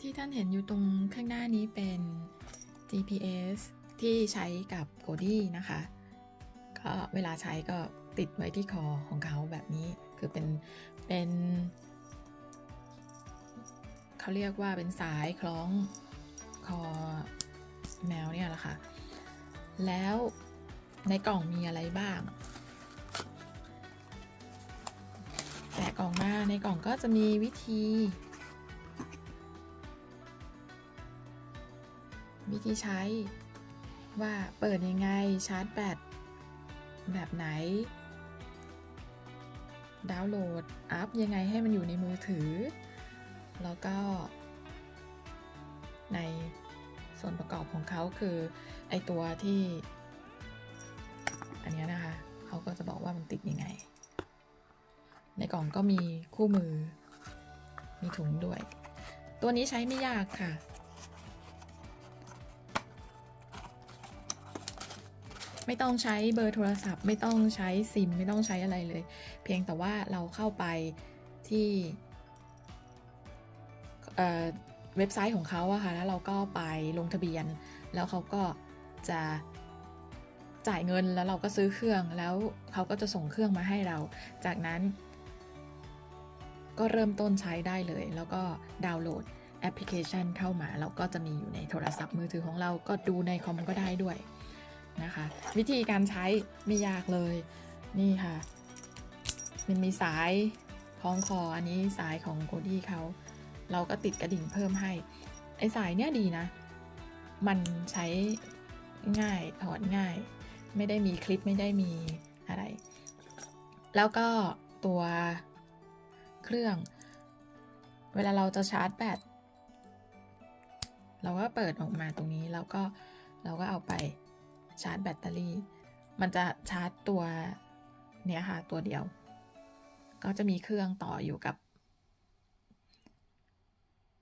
ที่ท่านเห็นอยู่ตรงข้างหน้านี้เป็น GPS ที่ใช้กับ g o d y นะคะ ก็เวลาใช้ก็ติดไว้ที่คอของเขาแบบนี้ คือเป็นเป็นเขาเรียกว่าเป็นสายคล้องคอแมวเนี่ยแหละค่ะ แล้วในกล่องมีอะไรบ้างแกะกล่องมาในกล่องก็จะมีวิธี วิธีใช้ ว่าเปิดยังไงชาร์จแบตแบบไหน ดาวน์โหลด อัพยังไงให้มันอยู่ในมือถือ แล้วก็ ในส่วนประกอบของเขาคือไอตัวที่ อันนี้นะคะเขาก็จะบอกว่ามันติดยังไง ในกล่องก็มีคู่มือ มีถุงด้วย ตัวนี้ใช้ไม่ยากค่ะ ไม่ต้องใช้เบอร์โทรศัพท์ ไม่ต้องใช้ซิม ไม่ต้องใช้อะไรเลย เพียงแต่ว่าเราเข้าไปที่เอ่อเว็บไซต์ของเขาอะค่ะแล้วเราก็ไปลงทะเบียน แล้วเขาก็จะจ่ายเงินแล้วเราก็ซื้อเครื่องแล้วเขาก็จะส่งเครื่องมาให้เรา จากนั้น ก็เริ่มต้นใช้ได้เลย แล้วก็ดาวน์โหลดแอปพลิเคชันเข้ามาเราก็จะมีอยู่ในโทรศัพท์มือถือของเราก็ดูในคอมก็ได้ด้วย นะคะ วิธีการใช้ไม่ยากเลยนี่ค่ะ มันมีสายคล้องคออันนี้สายของโกดี้เขาเราก็ติดกระดิ่งเพิ่มให้ ไอสายเนี้ยดีนะ มันใช้ง่ายถอดง่าย ไม่ได้มีคลิปไม่ได้มีอะไร แล้วก็ตัวเครื่อง เวลาเราจะชาร์จแบตเราก็เปิดออกมาตรงนี้แล้วก็เราก็เอาไป ชาร์จแบตเตอรี่ มันจะชาร์จตัวเนี้ยค่ะตัวเดียว ก็จะมีเครื่องต่ออยู่กับ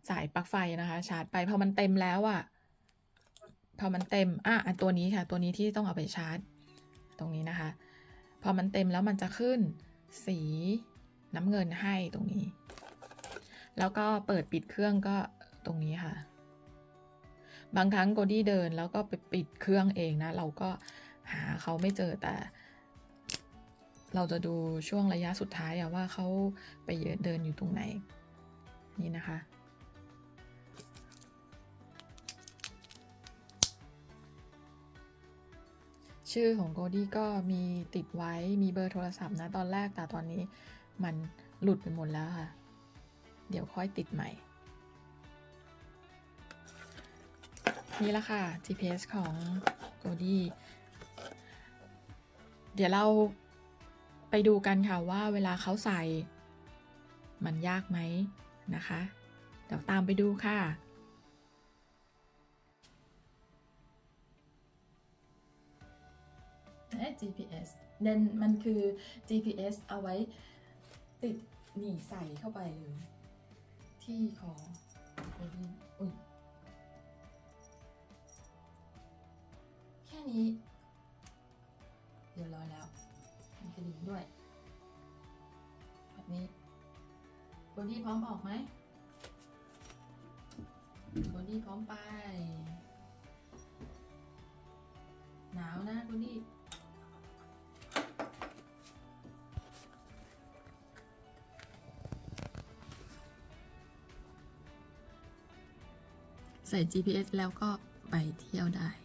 สายปลั๊กไฟนะคะ ชาร์จไปพอมันเต็มแล้วอะ่ะพอมันเต็มอะตัวนี้ค่ะ ตัวนี้ที่ต้องเอาไปชาร์จ ตรงนี้นะคะ พอมันเต็มแล้วมันจะขึ้นสีน้ำเงินให้ตรงนี้ แล้วก็เปิดปิดเครื่องก็ตรงนี้ค่ะ บางครั้งโกดี้เดินแล้วก็ไปปิดเครื่องเองนะ เราก็หาเขาไม่เจอแต่ เราจะดูช่วงระยะสุดท้ายอะว่าเขาไปเดินอยู่ตรงไหน นี่นะคะ ชื่อของโกดี้ก็มีติดไว้มีเบอร์โทรศัพท์นะตอนแรกแต่ตอนนี้มันหลุดไปหมดแล้วค่ะ เดี๋ยวค่อยติดใหม่ นี่ละค่ะ GPS ของ g o d y เดี๋ยวเราไปดูกันค่ะว่าเวลาเขาใส่ มันยากไหมนะคะ เดี๋ยวตามไปดูค่ะ GPS เน้นมันคือ GPS เอาไว้ติดหนีใส่เข้าไปเลยที่คอ มีกระดิ่งด้วย แบบนี้บอดี้พร้อมออกไหมบอดี้พร้อมไป หนาวนะบอดี้ใส่ GPS แล้วก็ไปเที่ยวได้